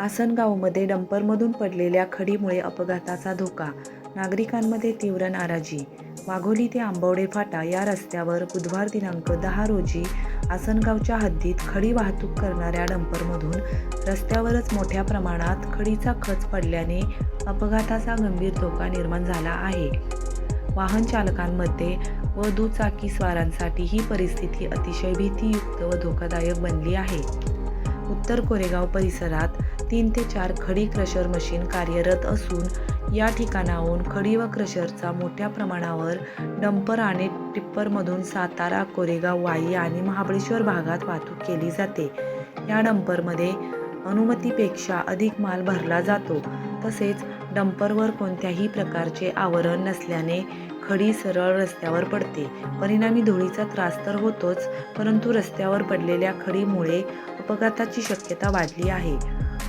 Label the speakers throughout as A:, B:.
A: आसनगावमध्ये डंपरमधून पडलेल्या खडीमुळे अपघाताचा धोका. नागरिकांमध्ये तीव्र नाराजी. वाघोली ते आंबवडे फाटा या रस्त्यावर बुधवार दिनांक दहा रोजी आसनगावच्या हद्दीत खडी वाहतूक करणाऱ्या डंपरमधून रस्त्यावरच मोठ्या प्रमाणात खडीचा खच पडल्याने अपघाताचा गंभीर धोका निर्माण झाला आहे. वाहन चालकांमध्ये व दुचाकीस्वारांसाठी ही परिस्थिती अतिशय भीतीयुक्त व धोकादायक बनली आहे. उत्तर कोरेगाव परिसरात तीन ते चार खडी क्रशर मशीन कार्यरत असून या ठिकाणाहून खडी व क्रशरचा मोठ्या प्रमाणावर डंपर आणि टिप्परमधून सातारा कोरेगाव वाई आणि महाबळेश्वर भागात वाहतूक केली जाते. या डंपरमध्ये अनुमतीपेक्षा अधिक माल भरला जातो. तसेच डंपरवर कोणत्याही प्रकारचे आवरण नसल्याने खडी सरळ रस्त्यावर पडते. परिणामी धुळीचा त्रास तर होतोच परंतु रस्त्यावर पडलेल्या खडीमुळे अपघाताची शक्यता वाढली आहे.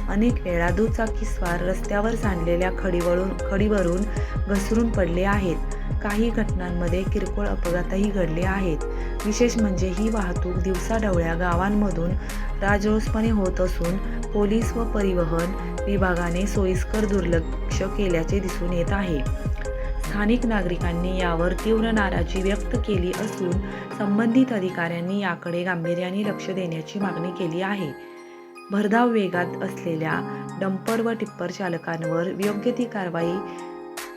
A: अनेक वेळा दुचाकीस्वार रस्त्यावर सांडलेल्या खडीवरून खडीवरून घसरून पडले आहेत. काही घटनांमध्ये किरकोळ अपघातही घडले आहेत. विशेष म्हणजे ही वाहतूक दिवसाढवळ्या गावांमधून राजरोसपणे होत असून पोलीस व परिवहन विभागाने सोयीस्कर दुर्लक्ष केल्याचे दिसून येत आहे. स्थानिक नागरिकांनी यावर तीव्र नाराजी व्यक्त केली असून संबंधित अधिकाऱ्यांनी याकडे गांभीर्याने लक्ष देण्याची मागणी केली आहे. भरधाव वेगात असलेल्या डंपर व टिप्पर चालकांवर योग्य ती कारवाई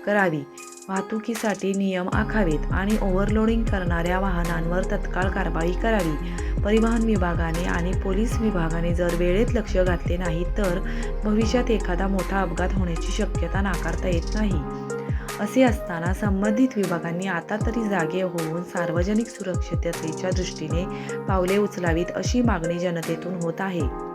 A: करावी. वाहतुकीसाठी नियम आखावेत आणि ओव्हरलोडिंग करणाऱ्या वाहनांवर तत्काळ कारवाई करावी. परिवहन विभागाने आणि पोलीस विभागाने जर वेळेत लक्ष घातले नाही तर भविष्यात एखादा मोठा अपघात होण्याची शक्यता नाकारता येत नाही. असे असताना संबंधित विभागांनी आता तरी जागे होऊन सार्वजनिक सुरक्षिततेच्या दृष्टीने पावले उचलावीत अशी मागणी जनतेतून होत आहे.